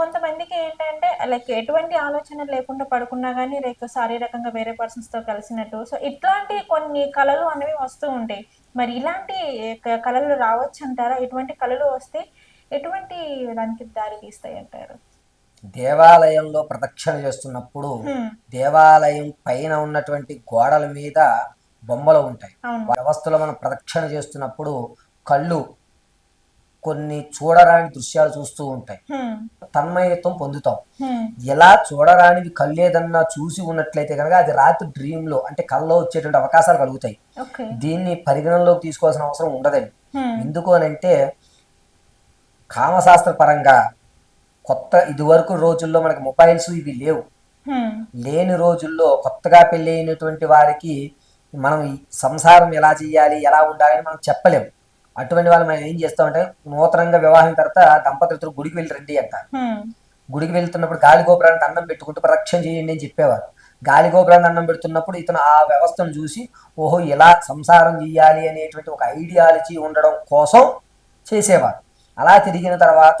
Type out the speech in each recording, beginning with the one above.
కొంతమందికి ఏంటంటే లైక్ ఎటువంటి ఆలోచన లేకుండా పడుకున్నా కానీ లైక్ శారీరకంగా వేరే పర్సన్స్తో కలిసినట్టు. సో ఇట్లాంటి కొన్ని కళలు అనేవి వస్తూ ఉంటాయి. మరి ఇలాంటి కళలు రావచ్చు అంటారా? ఇటువంటి కళలు వస్తే ఎటువంటి దానికి దారి తీస్తాయి అంటారు? దేవాలయంలో ప్రదక్షిణ చేస్తున్నప్పుడు హ్మ్, దేవాలయం పైన ఉన్నటువంటి గోడల మీద బొమ్మలు ఉంటాయి. వ్యవస్థలో మనం ప్రదక్షిణ చేస్తున్నప్పుడు కళ్ళు కొన్ని చూడరాని దృశ్యాలు చూస్తూ ఉంటాయి. తన్మయత్వం పొందుతాం. ఎలా చూడరానివి కళ్ళు ఏదన్నా చూసి ఉన్నట్లయితే కనుక అది రాత్రి డ్రీమ్లో అంటే కల్లో వచ్చేటువంటి అవకాశాలు కలుగుతాయి. దీన్ని పరిగణనలోకి తీసుకోవాల్సిన అవసరం ఉండదండి. ఎందుకు అని అంటే కామశాస్త్ర పరంగా కొత్త ఇదివరకు రోజుల్లో మనకి మొబైల్స్ ఇవి లేవు. లేని రోజుల్లో కొత్తగా పెళ్ళి అయినటువంటి వారికి మనం సంసారం ఎలా చేయాలి ఎలా ఉండాలని మనం చెప్పలేము. అటువంటి వాళ్ళు మనం ఏం చేస్తామంటే నూతనంగా వివాహం తర్వాత దంపతులతో గుడికి వెళ్ళి రండి హ్మ్, గుడికి వెళ్తున్నప్పుడు గాలి గోపురానికి అన్నం పెట్టుకుంటూ ప్రదక్షిణ చేయండి అని చెప్పేవారు. గాలి గోపురానికి అన్నం పెడుతున్నప్పుడు ఇతను ఆ వ్యవస్థను చూసి ఓహో ఎలా సంసారం చేయాలి అనేటువంటి ఒక ఐడియాలజీ ఉండడం కోసం చేసేవారు. అలా తిరిగిన తర్వాత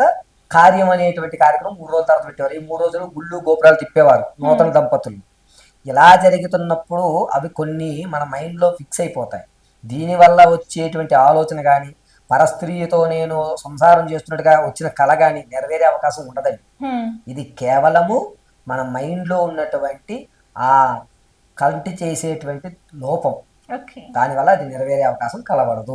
కార్యం అనేటువంటి కార్యక్రమం మూడు రోజుల తర్వాత పెట్టేవారు. ఈ మూడు రోజులు గుళ్ళు గోపురాలు తిప్పేవారు నూతన దంపతులు. ఇలా జరుగుతున్నప్పుడు అవి కొన్ని మన మైండ్లో ఫిక్స్ అయిపోతాయి. దీనివల్ల వచ్చేటువంటి ఆలోచన కానీ పరస్త్రీతో నేను సంసారం చేస్తున్నట్టుగా వచ్చిన కళ కానీ నెరవేరే అవకాశం ఉండదండి. ఇది కేవలము మన మైండ్లో ఉన్నటువంటి ఆ కంటి చేసేటువంటి లోపం. దానివల్ల అది నెరవేరే అవకాశం కలవడదు.